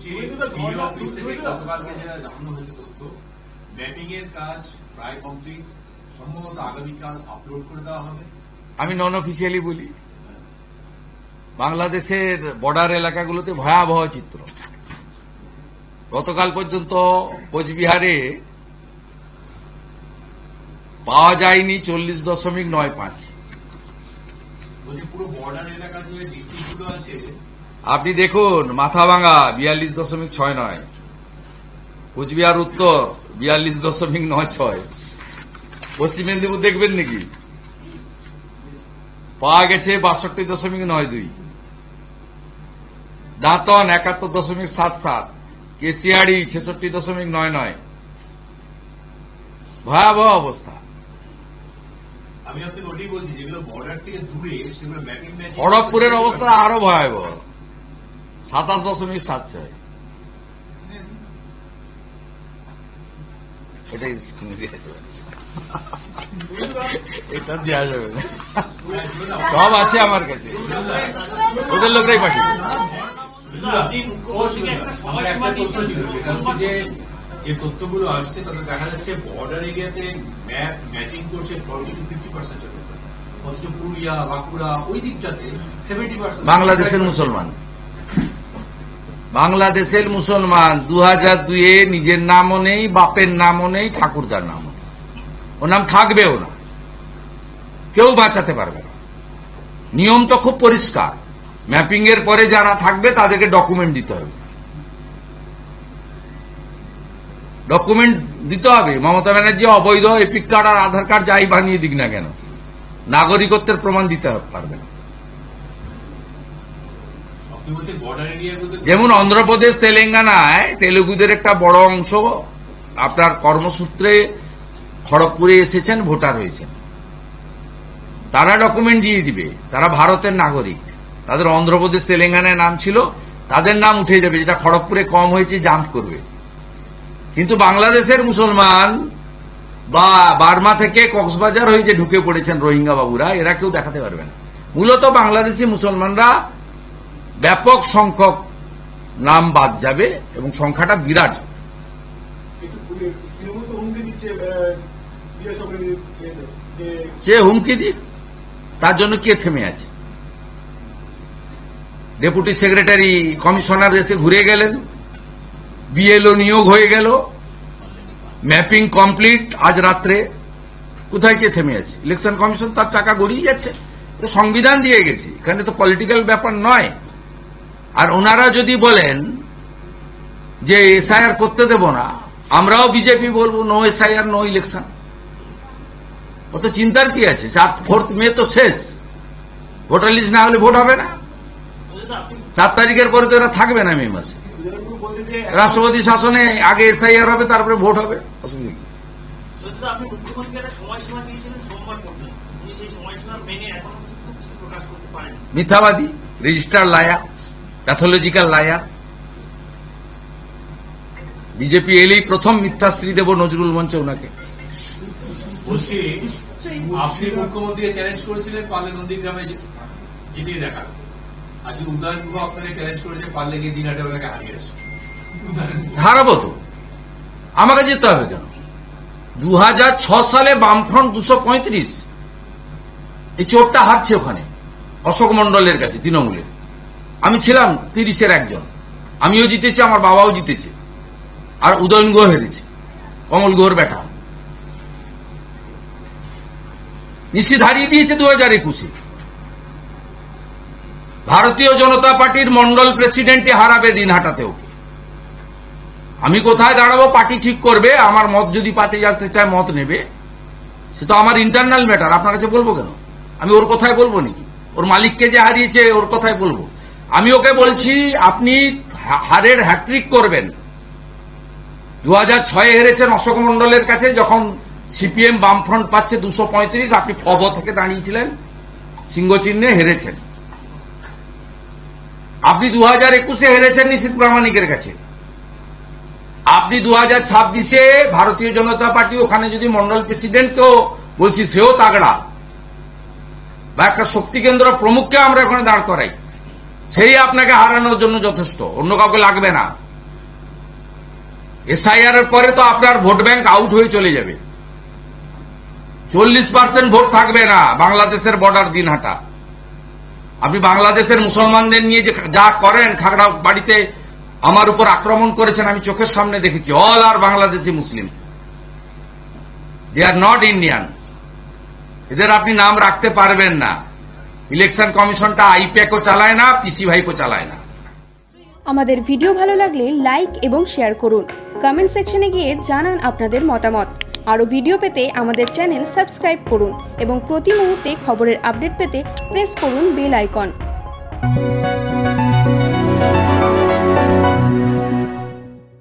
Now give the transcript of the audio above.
বলছি তুমি তো সিইও ধর্ণা- অফিস থেকে গতকালকে যেটা জানানো হয়েছে তথ্য ম্যাপিং এর কাজ প্রায় কমপ্লিট সম্ভবত আগামীকাল আপলোড করে দেওয়া হবে। আমি নন অফিসিয়ালি বলি বাংলাদেশের বর্ডার এলাকাগুলোতে ভয়াবহ চিত্র। গতকাল পর্যন্ত কোচবিহারে পাওয়া যায়নি চল্লিশ দশমিক নয় পাঁচ। পুরো বর্ডার এলাকার যে ডিস্ট্রিক্টগুলো আছে। আপনি দেখুন মাথাভাঙা বিয়াল্লিশ দশমিক ছয় নয়। কোচবিহার উত্তর বিয়াল্লিশ দশমিক নয় ছয়। পশ্চিম মেদিনীপুর দেখবেন নাকি? পাওয়া গেছে বাষট্টি দশমিক নয় দুই। দাঁতন একাত্তর দশমিক সাত সাত। কেশিয়াড়ি ছেষট্টি দশমিক নয় নয়। ভয়াবহ অবস্থা। খড়গপুরের অবস্থা আরও ভয়াবহ। সাতাশ দশমিক সাত ছয়। এটাই স্ক্রিনে দিয়ে এটা দেওয়া যাবে না। সব আছে আমার কাছে। ওদের লোকরাই পাঠিয়ে যে যে তথ্যগুলো আসছে তাতে দেখা যাচ্ছে বর্ডার এরিয়াতে ম্যাপ ম্যাচিং করছে ফর্টি টু ফিফটি পার্সেন্ট অথচ পুরুলিয়া বাঁকুড়া ওই দিকটাতে সেভেন্টি পার্সেন্ট বাংলাদেশের মুসলমান। বাংলাদেশের মুসলমান দু হাজার দুয়ে নিজের নামও নেই, বাপের নামও নেই, ঠাকুরদার নামও নেই। ও নাম থাকবেও না। কেউ বাঁচাতে পারবে না। নিয়ম তো খুব পরিষ্কার। ম্যাপিং এর পরে যারা থাকবে, তাদেরকে ডকুমেন্ট দিতে হবে। ডকুমেন্ট দিতে হবে। মমতা ব্যানার্জি অবৈধ, এপিক কার্ড আর আধার কার্ড যাই বানিয়ে দিক না কেন? নাগরিকত্বের প্রমাণ দিতে পারবে না আপনি বলছেন বর্ডার এরিয়াগুলোতে যেমন অন্ধ্রপ্রদেশ, তেলেঙ্গানায়, তেলেগুদের একটা বড় অংশ, আপনার কর্মসূত্রে খড়গপুরে এসেছেন, ভোটার হয়েছেন। তারা ডকুমেন্ট দিয়ে দিবে। তারা ভারতের নাগরিক। তাদের অন্ধ্রপ্রদেশ, তেলেঙ্গানায় নাম ছিল, তাদের নাম উঠে যাবে, যেটা খড়গপুরে কম হয়েছে জাম্প করবে। কিন্তু বাংলাদেশের মুসলমান বা বার্মা থেকে কক্সবাজার হয়ে যে ঢুকে পড়েছেন রোহিঙ্গা বাবুরা, এরা কেউ দেখাতে পারবে না। মূলত বাংলাদেশি মুসলমানরা ব্যাপক সংখ্যক নাম বাদ যাবে এবং সংখ্যাটা বিরাট যে হুমকি দিক? তার জন্য কে থেমে আছে? ডেপুটি সেক্রেটারি কমিশনার এসে ঘুরে গেলেন বিএলও নিয়োগ হয়ে গেল ম্যাপিং কমপ্লিট আজ রাত্রে। কোথায় কে থেমে আছে? ইলেকশন কমিশন তার চাকা গড়িয়ে যাচ্ছে। তো সংবিধান দিয়ে গেছে। এখানে তো পলিটিক্যাল ব্যাপার নয়। আর ওনারা যদি বলেন যে এসআইআর করতে দেব না, আমরাও বিজেপি বলব নো এসআইআর নো ইলেকশন অত চিন্তার কি আছে? চার ফোর্থ মে তো শেষ। ভোটার লিস্ট না হলে ভোট হবে না। চার তারিখের পরে তো এরা থাকবে না মে মাসে। রাষ্ট্রপতি শাসনে আগে এসআইআর হবে, তারপরে ভোট হবে। অসুবিধা কি? মিথ্যাবাদী, register liar pathological liar BJP এলেই প্রথম মিথ্যাশ্রী দেব নজরুল মঞ্চে ওনাকে। আপনি মুখ্যমন্ত্রী চ্যালেঞ্জ করেছিলেন পার্লে নন্দীগ্রামে জিতিয়ে দেখা আজকে উদয়ন গুহ আপনাকে চ্যালেঞ্জ করেছে পার্লে গিয়ে দিন আটে বেলাকে হারিয়ে হারাবো তো। আমাকে যেতে হবে কেন? দু সালে বামফ্রন্ট দুশো পঁয়ত্রিশ। এই চোরটা হারছে ওখানে। অশোক মন্ডলের কাছে তৃণমূলের। আমি ছিলাম তিরিশের একজন। আমিও জিতেছি, আমার বাবাও জিতেছে। আর উদয়ন গুহ হেরেছে। কমল গুহর বেটা নিশ্চিত হারিয়ে দিয়েছে দু হাজার একুশে। ভারতীয় জনতা পার্টির মন্ডল প্রেসিডেন্টই হারাবে দিন হাটাতে ওকে। আমি কোথায় দাঁড়াবো, পার্টি ঠিক করবে, আমার মত যদি পার্টি জানতে চায় মত নেবে, সে তো আমার ইন্টারনাল ম্যাটার আপনার কাছে বলব কেন? আমি ওর কথায় বলব নাকি? ওর মালিককে যে হারিয়েছে, ওর কথায় বলব। আমি ওকে বলছি, আপনি হারের হ্যাট্রিক করবেন। দু হাজার ছয়ে হেরেছেন অশোক মন্ডলের কাছে, যখন সিপিএম বামফ্রন্ট পাচ্ছে দুশো পঁয়ত্রিশ, আপনি ফব থেকে দাঁড়িয়েছিলেন, সিংহচিহ্নে হেরেছেন। আপনি দু হাজার একুশে হেরেছেন নিশীত প্রামাণিকের কাছে। আপনি দু হাজার ছাব্বিশে ভারতীয় জনতা পার্টি, ওখানে যদি মন্ডল প্রেসিডেন্ট প্রেসিডেন্টকেও বলছি, সেও তাগড়া। বা একটা শক্তি কেন্দ্র প্রমুখকে আমরা ওখানে দাঁড় করাই। সেই আপনাকে হারানোর জন্য যথেষ্ট, অন্য কাউকে লাগবে না। এসআইআর এর পরে তো আপনার ভোট ব্যাংক আউট হয়ে চলে যাবে। চল্লিশ পার্সেন্ট ভোট থাকবে না বাংলাদেশের বর্ডার দিনহাটা। আপনি বাংলাদেশের মুসলমানদের নিয়ে যে যা করেন, খাগড়া বাড়িতে আমার উপর আক্রমণ করেছেন, আমি চোখের সামনে দেখেছি। All are Bangladeshi Muslims they are not Indian এদের আপনি নাম রাখতে পারবেন না। ইলেকশন কমিশনটা আইপ্যাকও চালায় না, পিসি ভাইপো চালায় না। আমাদের ভিডিও ভালো লাগলে লাইক এবং শেয়ার করুন। কমেন্ট সেকশনে গিয়ে জানান আপনাদের মতামত। আরও ভিডিও পেতে আমাদের চ্যানেল সাবস্ক্রাইব করুন এবং প্রতি মুহূর্তে খবরের আপডেট পেতে প্রেস করুন বেল আইকন